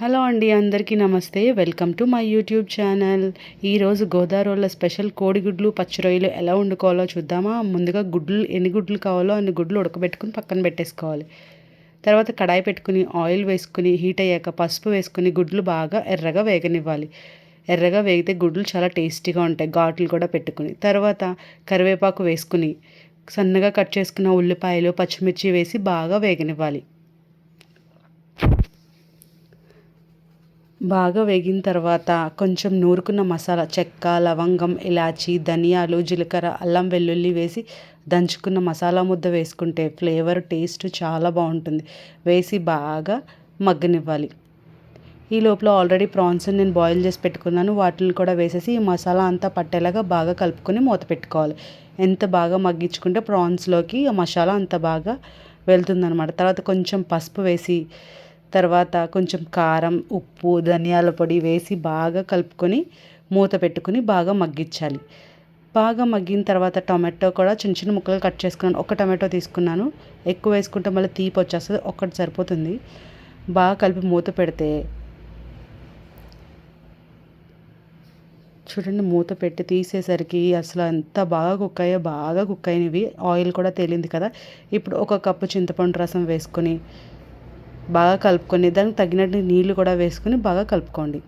Hello అండి అందరికీ నమస్తే. Welcome to my YouTube channel. ఈరోజు గోదావరిలో స్పెషల్ కోడిగుడ్లు పచ్చి రొయ్యలు ఎలా వండుకోవాలో చూద్దామా? ముందుగా గుడ్లు ఎన్ని గుడ్లు కావాలో అన్ని గుడ్లు ఉడకబెట్టుకుని పక్కన పెట్టేసుకోవాలి. తర్వాత కడాయి పెట్టుకుని ఆయిల్ వేసుకుని హీట్ అయ్యాక పసుపు వేసుకుని గుడ్లు బాగా ఎర్రగా వేగనివ్వాలి. ఎర్రగా వేగితే గుడ్లు చాలా టేస్టీగా ఉంటాయి. ఘాట్లు కూడా పెట్టుకుని. తర్వాత కరివేపాకు వేసుకుని సన్నగా కట్ చేసుకున్న ఉల్లిపాయలు పచ్చిమిర్చి వేసి బాగా వేగనివ్వాలి. బాగా వేగిన తర్వాత కొంచెం నూరుకున్న మసాలా చెక్క లవంగం ఇలాచి ధనియాలు జీలకర్ర అల్లం వెల్లుల్లి వేసి దంచుకున్న మసాలా ముద్ద వేసుకుంటే ఫ్లేవర్ టేస్ట్ చాలా బాగుంటుంది. వేసి బాగా మగ్గనివ్వాలి. ఈ లోపల ఆల్రెడీ ప్రాన్స్ నేను బాయిల్ చేసి పెట్టుకున్నాను. వాటిని కూడా వేసేసి ఈ మసాలా అంతా పట్టేలాగా బాగా కలుపుకొని మూత పెట్టుకోవాలి. ఎంత బాగా మగ్గించుకుంటే ప్రాన్స్లోకి ఆ మసాలా అంత బాగా వెళ్తుందనమాట తర్వాత కొంచెం పసుపు వేసి తర్వాత కొంచెం కారం ఉప్పు ధనియాల పొడి వేసి బాగా కలుపుకొని మూత పెట్టుకుని బాగా మగ్గించాలి. బాగా మగ్గిన తర్వాత టొమాటో కూడా చిన్న చిన్న ముక్కలు కట్ చేసుకున్నాను. ఒక టమాటో తీసుకున్నాను. ఎక్కువ వేసుకుంటే మళ్ళీ తీపి వచ్చేస్తుంది. ఒక్కటి సరిపోతుంది. బాగా కలిపి మూత పెడితే చూడండి మూత పెట్టి తీసేసరికి అసలు ఎంత బాగా కుక్ అయ్యో బాగా కుక్ అయినవి. ఆయిల్ కూడా తేలింది కదా. ఇప్పుడు ఒక కప్పు చింతపండు రసం వేసుకొని బాగా కలుపుకొని దానికి తగినట్టు నీళ్ళు కూడా వేసుకొని బాగా కలుపుకోండి.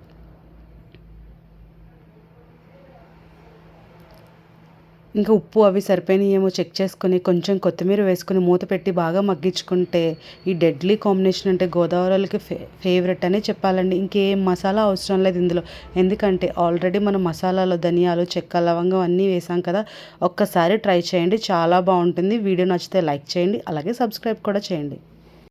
ఇంకా ఉప్పు అవి సరిపోయినాయేమో చెక్ చేసుకొని కొంచెం కొత్తిమీర వేసుకొని మూత పెట్టి బాగా మగ్గించుకుంటే ఈ డెడ్లీ కాంబినేషన్ అంటే గోదావరికి ఫే ఫేవరెట్ అనే చెప్పాలండి. ఇంకేం మసాలా అవసరం లేదు ఇందులో. ఎందుకంటే ఆల్రెడీ మనం మసాలాలో ధనియాలు చెక్క లవంగం అన్నీ వేసాం కదా ఒక్కసారి ట్రై చేయండి. చాలా బాగుంటుంది. వీడియో నచ్చితే లైక్ చేయండి. అలాగే సబ్స్క్రైబ్ కూడా చేయండి.